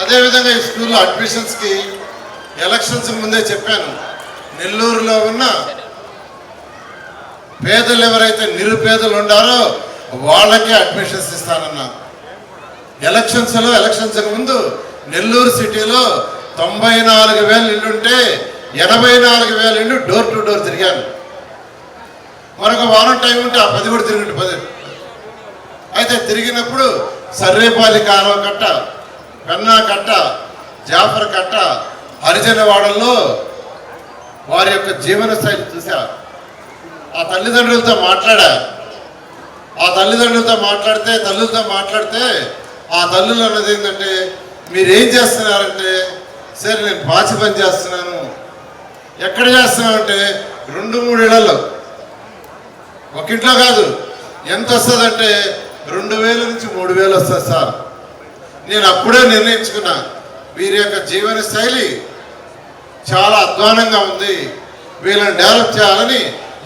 అదేవిధంగా ఈ స్కూల్లో అడ్మిషన్స్కి ఎలక్షన్స్ ముందే చెప్పాను. నెల్లూరులో ఉన్న పేదలు ఎవరైతే నిరుపేదలు ఉండారో వాళ్ళకే అడ్మిషన్స్ ఇస్తానన్నా. ఎలక్షన్స్లో ఎలక్షన్స్కి ముందు నెల్లూరు సిటీలో తొంభై నాలుగు వేల ఇల్లుంటే ఎనభై నాలుగు వేల ఇల్లు డోర్ టు డోర్ తిరిగాను. మరొక వారం టైం ఉంటే ఆ పది కూడా తిరిగి పది అయితే తిరిగినప్పుడు సర్వేపాలి కాలువ కట్ట పెన్నా కట్ట జాఫర్ కట్ట హరిజనవాడల్లో వారి యొక్క జీవన శైలి చూశారు ఆ తల్లిదండ్రులతో మాట్లాడా. ఆ తల్లిదండ్రులతో మాట్లాడితే తల్లులతో మాట్లాడితే ఆ తల్లులు అన్నది ఏంటంటే మీరేం చేస్తున్నారంటే సరే నేను పాచి పని చేస్తున్నాను. ఎక్కడ చేస్తున్నామంటే రెండు మూడు ఇళ్ళలో ఒక ఇంట్లో కాదు. ఎంత వస్తుందంటే రెండు వేల నుంచి మూడు వేలు వస్తుంది సార్. నేను అప్పుడే నిర్ణయించుకున్నా. వీరి యొక్క జీవన శైలి చాలా అధ్వానంగా ఉంది. వీళ్ళని డెవలప్ చేయాలని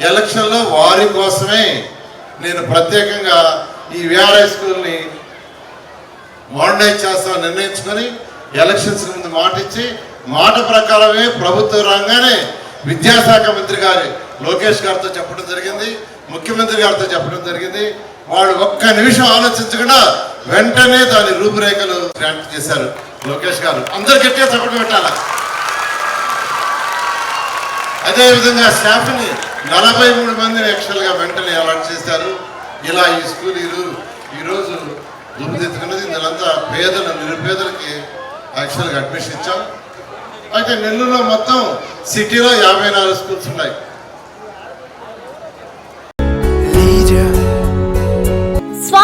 ఎలక్షన్లో వారి కోసమే నేను ప్రత్యేకంగా ఈ విఆర్ఐ స్కూల్ని మోడర్నైజ్ చేస్తామని నిర్ణయించుకొని ఎలక్షన్స్ ముందు మాట ఇచ్చి మాట ప్రకారమే ప్రభుత్వ రంగానే విద్యాశాఖ మంత్రి గారి లోకేష్ గారితో చెప్పడం జరిగింది ముఖ్యమంత్రి గారితో చెప్పడం జరిగింది. వాళ్ళు ఒక్క నిమిషం ఆలోచించకుండా వెంటనే దాని రూపురేఖలు గ్రాంట్ చేశారు లోకేష్ గారు. అందరు గట్టిగా చెప్పడం పెట్టాలా అదేవిధంగా స్టాఫ్ని నలభై మూడు మందిని యాక్చువల్గా వెంటనే అలాట్ చేశారు. ఇలా ఈ స్కూల్ ఈరోజు ఈరోజు రూపుదిద్దుకున్నది ఇందులంతా పేదలు నిరుపేదలకి యాక్చువల్గా అడ్మిషన్ ఇచ్చాం. అయితే నెల్లూరులో మొత్తం సిటీలో యాభై నాలుగు స్కూల్స్ ఉన్నాయి.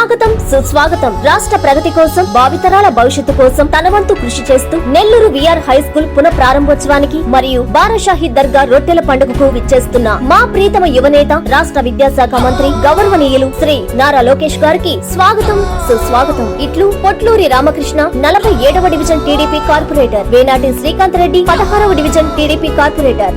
స్వాగతం సుస్వాగతం. రాష్ట్ర ప్రగతి కోసం భావితరాల భవిష్యత్తు కోసం తనవంతు కృషి చేస్తూ నెల్లూరు విఆర్ హై స్కూల్ పునః ప్రారంభోత్సవానికి మరియు బారాషాహి దర్గా రొట్టెల పండుగకు విచ్చేస్తున్న మా ప్రీతమ యువనేత రాష్ట్ర విద్యాశాఖ మంత్రి గౌరవనీయులు శ్రీ నారా లోకేష్ గారికి స్వాగతం సుస్వాగతం. ఇట్లు పొట్లూరి రామకృష్ణ నలభై ఏడవ division TDP corporator. Venati Srikanth Reddy పదహారవ division TDP corporator.